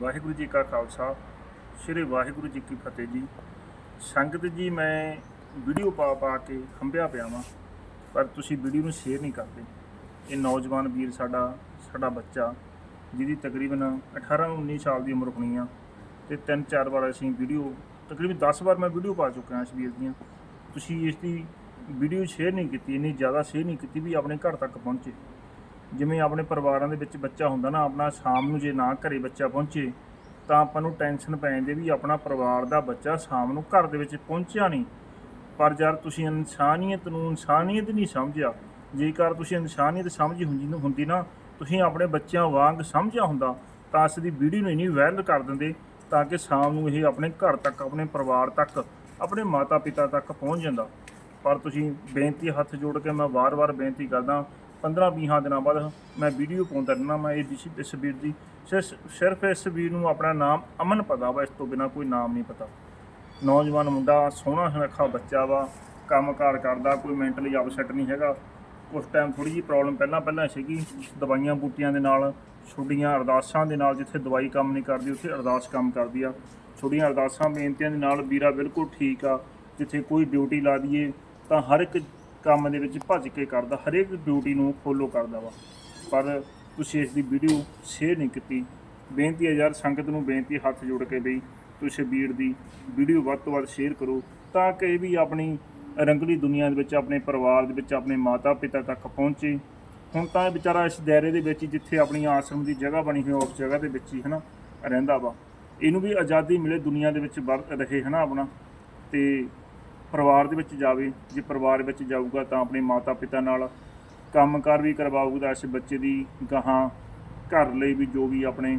ਵਾਹਿਗੁਰੂ ਜੀ ਕਾ ਖਾਲਸਾ, ਸ੍ਰੀ ਵਾਹਿਗੁਰੂ ਜੀ ਕੀ ਫਤਿਹ ਜੀ। ਸੰਗਤ ਜੀ, ਮੈਂ ਵੀਡੀਓ ਪਾ ਪਾ ਕੇ ਹੰਬਿਆ ਪਿਆ ਵਾਂ, ਪਰ ਤੁਸੀਂ ਵੀਡੀਓ ਨੂੰ ਸ਼ੇਅਰ ਨਹੀਂ ਕਰਦੇ। ਇਹ ਨੌਜਵਾਨ ਵੀਰ ਸਾਡਾ ਸਾਡਾ ਬੱਚਾ, ਜਿਹਦੀ ਤਕਰੀਬਨ 18 19 ਸਾਲ ਦੀ ਉਮਰ ਹੋਣੀ ਆ, ਤੇ ਤਿੰਨ ਚਾਰ ਵਾਰ ਅਸੀਂ ਵੀਡੀਓ, ਤਕਰੀਬਨ 10 ਵਾਰ ਮੈਂ ਵੀਡੀਓ ਪਾ ਚੁੱਕਿਆ ਇਸ ਵੀਰ ਦੀਆਂ। ਤੁਸੀਂ ਇਸ ਦੀ ਵੀਡੀਓ ਸ਼ੇਅਰ ਨਹੀਂ ਕੀਤੀ, ਇੰਨੀ ਜ਼ਿਆਦਾ ਸ਼ੇਅਰ ਨਹੀਂ ਕੀਤੀ ਵੀ ਆਪਣੇ ਘਰ ਤੱਕ ਪਹੁੰਚੇ। ਜਿਵੇਂ ਆਪਣੇ ਪਰਿਵਾਰਾਂ ਦੇ ਵਿੱਚ ਬੱਚਾ ਹੁੰਦਾ ਨਾ, ਆਪਣਾ ਸ਼ਾਮ ਨੂੰ ਜੇ ਨਾ ਘਰੇ ਬੱਚਾ ਪਹੁੰਚੇ, ਤਾਂ ਆਪਾਂ ਨੂੰ ਟੈਨਸ਼ਨ ਪੈ ਜਾਂਦੀ ਵੀ ਆਪਣਾ ਪਰਿਵਾਰ ਦਾ ਬੱਚਾ ਸ਼ਾਮ ਨੂੰ ਘਰ ਦੇ ਵਿੱਚ ਪਹੁੰਚਿਆ ਨਹੀਂ। ਪਰ ਜਦ ਤੁਸੀਂ ਇਨਸਾਨੀਅਤ ਨੂੰ ਇਨਸਾਨੀਅਤ ਨਹੀਂ ਸਮਝਿਆ, ਜੇਕਰ ਤੁਸੀਂ ਇਨਸਾਨੀਅਤ ਸਮਝੀ ਹੁੰਦੀ ਨਾ ਹੁੰਦੀ ਨਾ, ਤੁਸੀਂ ਆਪਣੇ ਬੱਚਿਆਂ ਵਾਂਗ ਸਮਝਿਆ ਹੁੰਦਾ, ਤਾਂ ਇਸ ਦੀ ਵੀਡੀਓ ਨੂੰ ਇਨੀ ਵਾਇਰਲ ਕਰ ਦਿੰਦੇ, ਤਾਂ ਕਿ ਸ਼ਾਮ ਨੂੰ ਇਹ ਆਪਣੇ ਘਰ ਤੱਕ, ਆਪਣੇ ਪਰਿਵਾਰ ਤੱਕ, ਆਪਣੇ ਮਾਤਾ ਪਿਤਾ ਤੱਕ ਪਹੁੰਚ ਜਾਂਦਾ। ਪਰ ਤੁਸੀਂ ਬੇਨਤੀ ਹੱਥ ਜੋੜ ਕੇ ਮੈਂ ਵਾਰ-ਵਾਰ ਬੇਨਤੀ ਕਰਦਾ 15-20 ਦਿਨਾਂ ਬਾਅਦ ਮੈਂ ਵੀਡੀਓ ਪਾਉਂਦਾ ਰਹਿਣਾ ਮੈਂ ਇਹ ਦਿਸ਼ ਇਸ ਵੀਰ ਦੀ ਸਿਰਫ- ਸਿਰਫ ਇਸ ਵੀਰ ਨੂੰ ਆਪਣਾ ਨਾਮ ਅਮਨ ਪਤਾ ਵਾ, ਇਸ ਤੋਂ ਬਿਨਾ ਕੋਈ ਨਾਮ ਨਹੀਂ ਪਤਾ। ਨੌਜਵਾਨ ਮੁੰਡਾ ਸੋਹਣਾ ਸੁਨੱਖਾ ਬੱਚਾ ਵਾ, ਕੰਮਕਾਰ ਕਰਦਾ, ਕੋਈ ਮੈਂਟਲੀ ਅਪਸੈਟ ਨਹੀਂ ਹੈਗਾ। ਉਸ ਟਾਈਮ ਥੋੜੀ ਜਿਹੀ ਪ੍ਰੋਬਲਮ ਪਹਿਲਾਂ ਪਹਿਲਾਂ ਸੀਗੀ, ਦਵਾਈਆਂ ਬੂਟੀਆਂ ਦੇ ਨਾਲ, ਛੋਟੀਆਂ ਅਰਦਾਸਾਂ ਦੇ ਨਾਲ, ਜਿੱਥੇ ਦਵਾਈ ਕੰਮ ਨਹੀਂ ਕਰਦੀ, ਉੱਥੇ ਅਰਦਾਸ ਕੰਮ ਕਰਦੀ ਆ। ਛੋਟੀਆਂ ਅਰਦਾਸਾਂ, ਬੇਨਤੀਆਂ ਦੇ ਨਾਲ ਵੀਰਾ ਬਿਲਕੁਲ ਠੀਕ ਆ, ਜਿੱਥੇ ਕੋਈ ਡਿਊਟੀ ਲਾ ਦਈਏ, ਤਾਂ ਹਰ ਇੱਕ ਕੰਮ ਦੇ ਵਿੱਚ ਭੱਜ ਕੇ ਕਰਦਾ, ਹਰੇਕ ਡਿਊਟੀ ਨੂੰ ਫੋਲੋ ਕਰਦਾ ਵਾ। ਪਰ ਤੁਸੀਂ ਇਸ ਦੀ ਵੀਡੀਓ ਸ਼ੇਅਰ ਨਹੀਂ ਕੀਤੀ। ਬੇਨਤੀ ਹੈ ਯਾਰ, ਸੰਗਤ ਨੂੰ ਬੇਨਤੀ ਹੱਥ ਜੋੜ ਕੇ ਬਈ ਤੁਸੀਂ ਵੀਰ ਦੀ ਵੀਡੀਓ ਵੱਧ ਤੋਂ ਵੱਧ ਸ਼ੇਅਰ ਕਰੋ ਤਾਂ ਕਿ ਇਹ ਵੀ ਆਪਣੀ ਰੰਗਲੀ ਦੁਨੀਆ ਦੇ ਵਿੱਚ, ਆਪਣੇ ਪਰਿਵਾਰ ਦੇ ਵਿੱਚ, ਆਪਣੇ ਮਾਤਾ ਪਿਤਾ ਤੱਕ ਪਹੁੰਚੇ। ਹੁਣ ਤਾਂ ਇਹ ਵਿਚਾਰਾ ਇਸ ਦਾਇਰੇ ਦੇ ਵਿੱਚ ਹੀ ਜਿੱਥੇ ਆਪਣੀ ਆਸ਼ਰਮ ਦੀ ਜਗ੍ਹਾ ਬਣੀ ਹੋਈ, ਉਸ ਜਗ੍ਹਾ ਦੇ ਵਿੱਚ ਹੀ ਹਨਾ, ਰਹਿੰਦਾ ਵਾ। ਇਹਨੂੰ ਵੀ ਆਜ਼ਾਦੀ ਮਿਲੇ ਦੁਨੀਆ ਦੇ ਵਿੱਚ ਵਰ, ਰਹੇ ਹਨਾ ਆਪਣਾ। ਤੇ ਪਰਿਵਾਰ ਦੇ ਵਿੱਚ ਜਾਵੇ, ਜੇ ਪਰਿਵਾਰ ਵਿੱਚ ਜਾਊਗਾ ਤਾਂ ਆਪਣੇ ਮਾਤਾ ਪਿਤਾ ਨਾਲ ਕੰਮਕਾਰ ਵੀ ਕਰਵਾਊਗਾ, ਇਸ ਬੱਚੇ ਦੀ ਗਾਹਾਂ ਘਰ ਲਈ ਵੀ ਜੋ ਵੀ ਆਪਣੇ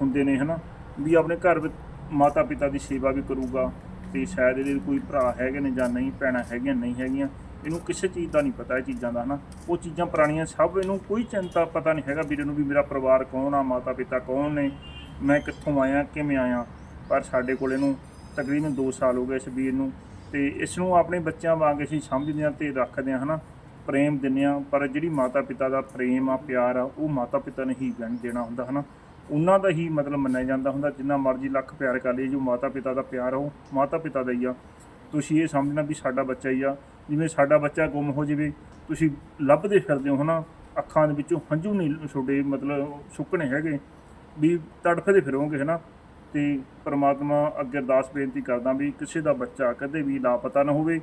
ਹੁੰਦੇ ਨੇ, ਹਨਾ? ਵੀ ਆਪਣੇ ਘਰ ਵਿੱਚ ਮਾਤਾ ਪਿਤਾ ਦੀ ਸੇਵਾ ਵੀ ਕਰੂਗਾ ਤੇ ਸ਼ਾਇਦ ਇਹਦੇ ਕੋਈ ਭਰਾ ਹੈਗੇ ਨੇ ਜਾਂ ਨਹੀਂ, ਭੈਣਾਂ ਹੈਗੀਆਂ, ਨਹੀਂ ਹੈਗੀਆਂ, ਇਹਨੂੰ ਕਿਸੇ ਚੀਜ਼ ਦਾ ਨਹੀਂ ਪਤਾ ਇਹ ਚੀਜ਼ਾਂ ਦਾ, ਹਨਾ? ਉਹ ਚੀਜ਼ਾਂ ਪੁਰਾਣੀਆਂ ਸਭ ਇਹਨੂੰ ਕੋਈ ਚਿੰਤਾ ਪਤਾ ਨਹੀਂ ਹੈਗਾ ਵੀਰੇ ਨੂੰ ਵੀ ਮੇਰਾ ਪਰਿਵਾਰ ਕੌਣ ਆ, ਮਾਤਾ ਪਿਤਾ ਕੌਣ ਨੇ, ਮੈਂ ਕਿੱਥੋਂ ਆਇਆ, ਕਿਵੇਂ ਆਇਆ, ਪਰ ਸਾਡੇ ਕੋਲ ਇਹਨੂੰ ਤਕਰੀਬਨ 2 ਸਾਲ ਹੋ ਗਏ ਇਸ ਵੀਰ ਨੂੰ। ਤੇ ਇਸ ਨੂੰ ਆਪਣੇ ਬੱਚਿਆਂ ਵਾਂਗ ਅਸੀਂ ਸਮਝਦੇ ਹਾਂ ਤੇ ਰੱਖਦੇ ਹਾਂ, ਹਨਾ? ਪ੍ਰੇਮ ਦਿੰਦੇ ਹਾਂ, ਪਰ ਜਿਹੜੀ ਮਾਤਾ ਪਿਤਾ ਦਾ ਪ੍ਰੇਮ ਆ, ਪਿਆਰ ਆ, ਉਹ ਮਾਤਾ ਪਿਤਾ ਨੇ ਹੀ ਗਣ ਦੇਣਾ ਹੁੰਦਾ, ਹਨਾ? ਉਹਨਾਂ ਦਾ ਹੀ ਮਤਲਬ ਮੰਨਿਆ ਜਾਂਦਾ ਹੁੰਦਾ, ਜਿੰਨਾ ਮਰਜ਼ੀ ਲੱਖ ਪਿਆਰ ਕਰ ਲਈਏ, ਜੋ ਮਾਤਾ ਪਿਤਾ ਦਾ ਪਿਆਰ ਆ, ਉਹ ਮਾਤਾ ਪਿਤਾ ਦਾ ਹੀ ਆ। ਤੁਸੀਂ ਇਹ ਸਮਝਣਾ ਵੀ ਸਾਡਾ ਬੱਚਾ ਹੀ ਆ। ਜਿਵੇਂ ਸਾਡਾ ਬੱਚਾ ਗੁੰਮ ਹੋ ਜਾਵੇ, ਤੁਸੀਂ ਲੱਭਦੇ ਫਿਰਦੇ ਹੋ, ਹਨਾ? ਅੱਖਾਂ ਦੇ ਵਿੱਚੋਂ ਹੰਝੂ ਨਹੀਂ ਤੁਹਾਡੇ ਮਤਲਬ ਸੁੱਕਣੇ ਹੈਗੇ, ਵੀ ਤੜਫਦੇ ਫਿਰੋਗੇ, ਹਨਾ? ਤੇ ਪ੍ਰਮਾਤਮਾ ਅੱਗੇ ਅਰਦਾਸ ਬੇਨਤੀ ਕਰਦਾ ਵੀ ਕਿਸੇ ਦਾ ਬੱਚਾ ਕਦੇ ਵੀ ਲਾਪਤਾ ਨਾ ਹੋਵੇ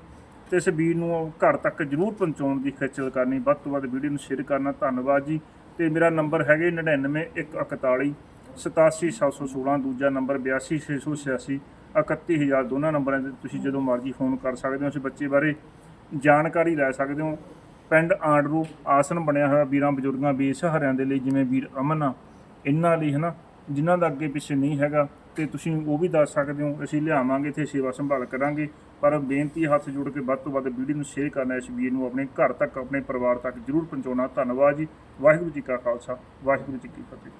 ਤੇ ਇਸ ਵੀਰ ਨੂੰ ਘਰ ਤੱਕ ਜਰੂਰ ਪਹੁੰਚਾਉਣ ਦੀ ਖੇਚਲ ਕਰਨੀ। ਵੱਧ ਤੋਂ ਵੱਧ ਵੀਡੀਓ ਨੂੰ ਸ਼ੇਅਰ ਕਰਨਾ। ਧੰਨਵਾਦ ਜੀ। ਤੇ ਮੇਰਾ ਨੰਬਰ ਹੈਗੇ 99141 87716 ਦੂਜਾ ਨੰਬਰ 82686 31000 ਦੋਨਾਂ ਨੰਬਰਾਂ ਤੇ ਤੁਸੀਂ ਜਦੋਂ ਮਰਜ਼ੀ ਫੋਨ ਕਰ ਸਕਦੇ ਹੋ। ਇਸ ਬੱਚੇ ਬਾਰੇ ਜਾਣਕਾਰੀ ਲੈ ਸਕਦੇ ਹੋ। ਪਿੰਡ ਆਂਡਰੂ ਆਸਨ ਬਣਿਆ ਹੋਇਆ। ਵੀਰਾਂ ਬਜ਼ੁਰਗਾਂ ਬੇਸਹਾਰਿਆਂ ਦੇ ਲਈ ਜਿਵੇਂ ਵੀਰ ਅਮਨ ਆ, ਇਹਨਾਂ ਲਈ ਹਨਾ। ਜਿਨ੍ਹਾਂ ਦਾ ਅੱਗੇ ਪਿੱਛੇ ਨਹੀਂ ਹੈਗਾ ਤੇ ਤੁਸੀਂ ਉਹ ਵੀ ਦੱਸ ਸਕਦੇ ਹੋ, ਅਸੀਂ ਲਿਆਵਾਂਗੇ ਤੇ ਸੇਵਾ ਸੰਭਾਲ ਕਰਾਂਗੇ। ਪਰ ਬੇਨਤੀ ਹੱਥ ਜੋੜ ਕੇ ਵੱਧ ਤੋਂ ਵੱਧ ਵੀਡੀਓ ਨੂੰ ਸ਼ੇਅਰ ਕਰਨਾ, ਇਸ ਵੀਡੀਓ ਨੂੰ ਆਪਣੇ ਘਰ ਤੱਕ, ਆਪਣੇ ਪਰਿਵਾਰ ਤੱਕ ਜਰੂਰ ਪਹੁੰਚਾਉਣਾ। ਧੰਨਵਾਦ ਜੀ। ਵਾਹਿਗੁਰੂ ਜੀ ਕਾ ਖਾਲਸਾ, ਵਾਹਿਗੁਰੂ ਜੀ ਕੀ ਫਤਿਹ।